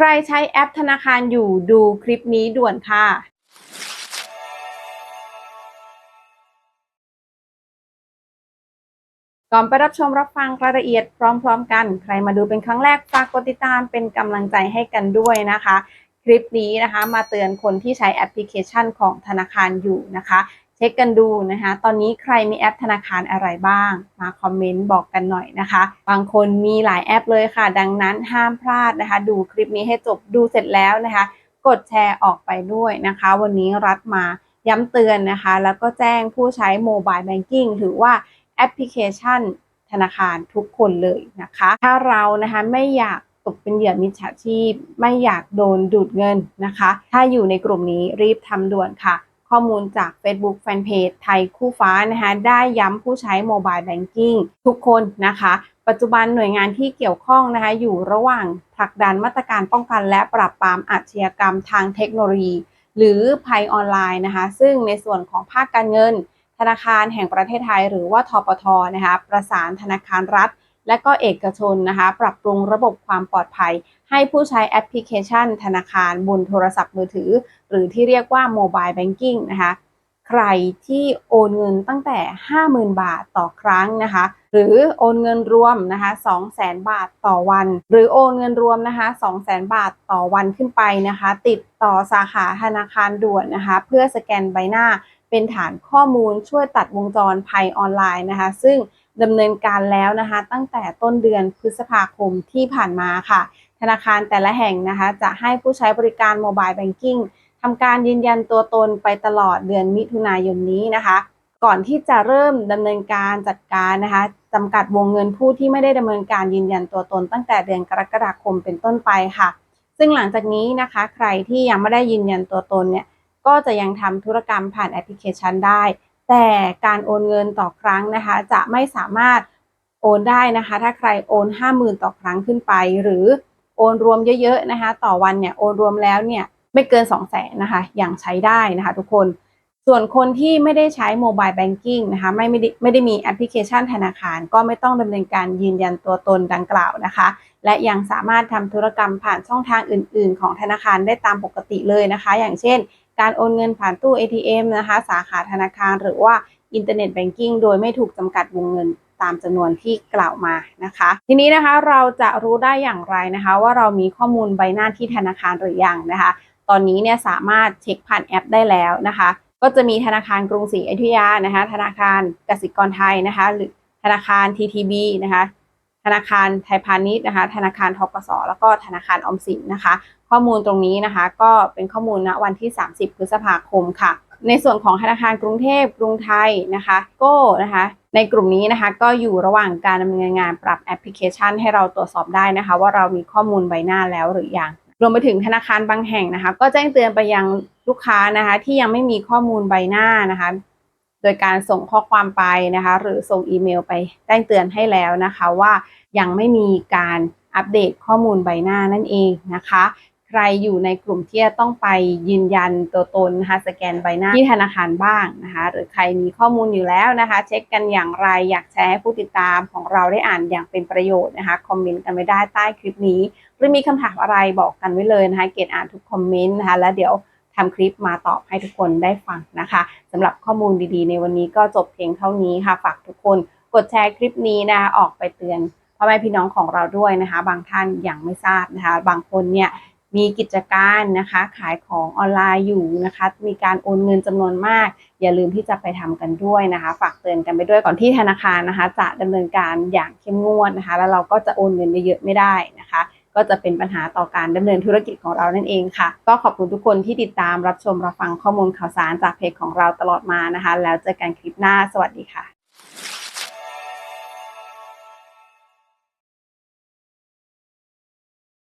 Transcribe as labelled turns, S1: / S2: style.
S1: ใครใช้แอปธนาคารอยู่ดูคลิปนี้ด่วนค่ะก่อนไปรับชมรับฟังรายละเอียดพร้อมๆกัน ใครมาดูเป็นครั้งแรกฝากกดติดตามเป็นกำลังใจให้กันด้วยนะคะ คลิปนี้นะคะ มาเตือนคนที่ใช้แอปพลิเคชันของธนาคารอยู่นะคะ เช็คกันดูนะคะ ตอนนี้ใครมีแอปธนาคารอะไรบ้าง มาคอมเมนต์บอกกันหน่อยนะคะ บางคนมีหลายแอปเลยค่ะ ดังนั้นห้ามพลาดนะคะ ดูคลิปนี้ให้จบดูเสร็จแล้วนะคะ กดแชร์ออกไปด้วยนะคะ วันนี้รัฐมาย้ำเตือนนะคะ แล้วก็แจ้งผู้ใช้โมบายแบงกิ้งหรือว่าแอปพลิเคชันธนาคารทุกคนเลยนะคะ ถ้าเรานะคะไม่อยากตกเป็นเหยื่อมิจฉาชีพ ไม่อยากโดนดูดเงินนะคะ ถ้าอยู่ในกลุ่มนี้รีบทำด่วนค่ะ ข้อมูลจาก Facebook Fanpage ไทยคู่ฟ้านะคะได้ย้ำผู้ใช้โมบายแบงกิ้งทุกคนนะคะ ปัจจุบันหน่วยงานที่เกี่ยวข้องนะคะอยู่ระหว่างผลักดันมาตรการป้องกันและปราบปรามอาชญากรรมทางเทคโนโลยี หรือภัยออนไลน์นะคะ ซึ่งในส่วนของภาคการเงิน ธนาคารแห่งประเทศไทย หรือว่าทปทนะคะประสานธนาคารรัฐ และก็เอกชนนะคะ ปรับปรุงระบบความปลอดภัย ให้ผู้ใช้แอปพลิเคชัน ธนาคารบนโทรศัพท์มือถือ หรือที่เรียกว่าโมบายแบงกิ้งนะคะใครที่โอนเงินตั้งแต่ 50,000 บาทต่อครั้งนะคะ หรือโอนเงินรวมนะคะ200,000 บาทต่อวัน หรือโอนเงินรวมนะคะ200,000 บาทต่อวันขึ้นไปนะคะ ติดต่อสาขาธนาคารด่วนนะคะ เพื่อสแกนใบหน้าเป็นฐานข้อมูลช่วยตัดวงจรภัยออนไลน์นะคะ ซึ่ง ดำเนินการแล้วนะคะ ตั้งแต่ต้นเดือนพฤษภาคมที่ผ่านมาค่ะ ธนาคารแต่ละแห่งนะคะ จะให้ผู้ใช้บริการโมบายแบงกิ้งทำการยืนยันตัวตนไปตลอดเดือนมิถุนายนนี้นะคะ ก่อนที่จะเริ่มดำเนินการจัดการนะคะจำกัดวงเงินผู้ที่ไม่ได้ดำเนินการยืนยันตัวตน ตั้งแต่เดือนกรกฎาคมเป็นต้นไปค่ะ ซึ่งหลังจากนี้นะคะ ใครที่ยังไม่ได้ยืนยันตัวตนเนี่ยก็จะยังทำธุรกรรมผ่านแอปพลิเคชันได้ แต่การโอนเงินต่อครั้งนะคะ จะไม่สามารถโอนได้นะคะ ถ้าใครโอน 50,000 ต่อครั้งขึ้นไป หรือโอนรวมเยอะๆนะคะ ต่อวันเนี่ยโอนรวมแล้วเนี่ยไม่เกิน 2 0 0แสนนะคะ อย่างใช้ได้นะคะทุกคน ส่วนคนที่ไม่ได้ใช้โมบายแบงกิ้งนะคะไม่ไม่ได้ไม่ได้มีแอปพลิเคชันธนาคาร ก็ไม่ต้องดำเนินการยืนยันตัวตนดังกล่าวนะคะ และยังสามารถทำธุรกรรมผ่านช่องทางอื่น ๆ ของธนาคารได้ตามปกติเลยนะคะ อย่างเช่น การโอนเงินผ่านตู้ ATM นะคะ สาขาธนาคารหรือว่าอินเทอร์เน็ตแบงกิ้งโดยไม่ถูกจำกัดวงเงินตามจำนวนที่กล่าวมานะคะ ทีนี้นะคะเราจะรู้ได้อย่างไรนะคะ ว่าเรามีข้อมูลใบหน้าที่ธนาคารหรือยังนะคะ ตอนนี้เนี่ยสามารถเช็คผ่านแอปได้แล้วนะคะ ก็จะมีธนาคารกรุงศรีอยุธยานะคะ ธนาคารกสิกรไทยนะคะ หรือธนาคาร TTB นะคะ นาคารไทยพาณิชย์นะคะ ธนาคารทกสแล้วก็ธนาคารออมสินนะคะ ข้อมูลตรงนี้นะคะก็เป็นข้อมูลณวันที่ 30 พฤษภาคมค่ะ ในส่วนของธนาคารกรุงเทพกรุงไทยนะคะก็นะคะในกลุ่มนี้นะคะก็อยู่ระหว่างการดำเนินงานปรับแอปพลิเคชัน ให้เราตรวจสอบได้นะคะ ว่าเรามีข้อมูลใบหน้าแล้วหรือยังรวมไปถึงธนาคารบางแห่งนะคะ ก็แจ้งเตือนไปยังลูกค้านะคะ ที่ยังไม่มีข้อมูลใบหน้านะคะ โดยการส่งข้อความไปนะคะ หรือส่งอีเมลไปแจ้งเตือนให้แล้วนะคะว่ายังไม่มีการอัปเดตข้อมูลใบหน้านั่นเองนะคะ ใครอยู่ในกลุ่มที่จะต้องไปยืนยันตัวตนนะคะสแกนใบหน้าที่ธนาคารบ้างนะคะ หรือใครมีข้อมูลอยู่แล้วนะคะ เช็คกันอย่างไรอยากแชร์ให้ผู้ติดตามของเราได้อ่านอย่างเป็นประโยชน์นะคะคอมเมนต์กันไว้ได้ใต้คลิปนี้ หรือมีคำถามอะไรบอกกันไว้เลยนะคะ เกดอ่านทุกคอมเมนต์นะคะ แล้วเดี๋ยว ทำคลิปมาตอบให้ทุกคนได้ฟังนะคะสำหรับข้อมูลดีๆ ในวันนี้ก็จบเพียงเท่านี้ค่ะฝากทุกคนกดแชร์คลิปนี้นะคะออกไปเตือนพ่อแม่พี่น้องของเราด้วยนะคะ บางท่านยังไม่ทราบนะคะ บางคนเนี่ยมีกิจการนะคะ ขายของออนไลน์อยู่นะคะ มีการโอนเงินจำนวนมาก อย่าลืมที่จะไปทำกันด้วยนะคะ ฝากเตือนกันไปด้วยก่อนที่ธนาคารนะคะ จะดำเนินการอย่างเข้มงวดนะคะ แล้วเราก็จะโอนเงินเยอะๆไม่ได้นะคะ ก็จะเป็นปัญหาต่อการดำเนินธุรกิจของเรานั่นเองค่ะ ก็ขอบคุณทุกคนที่ติดตามรับชมรับฟังข้อมูลข่าวสารจากเพจของเราตลอดมานะคะ แล้วเจอกันคลิปหน้าสวัสดีค่ะ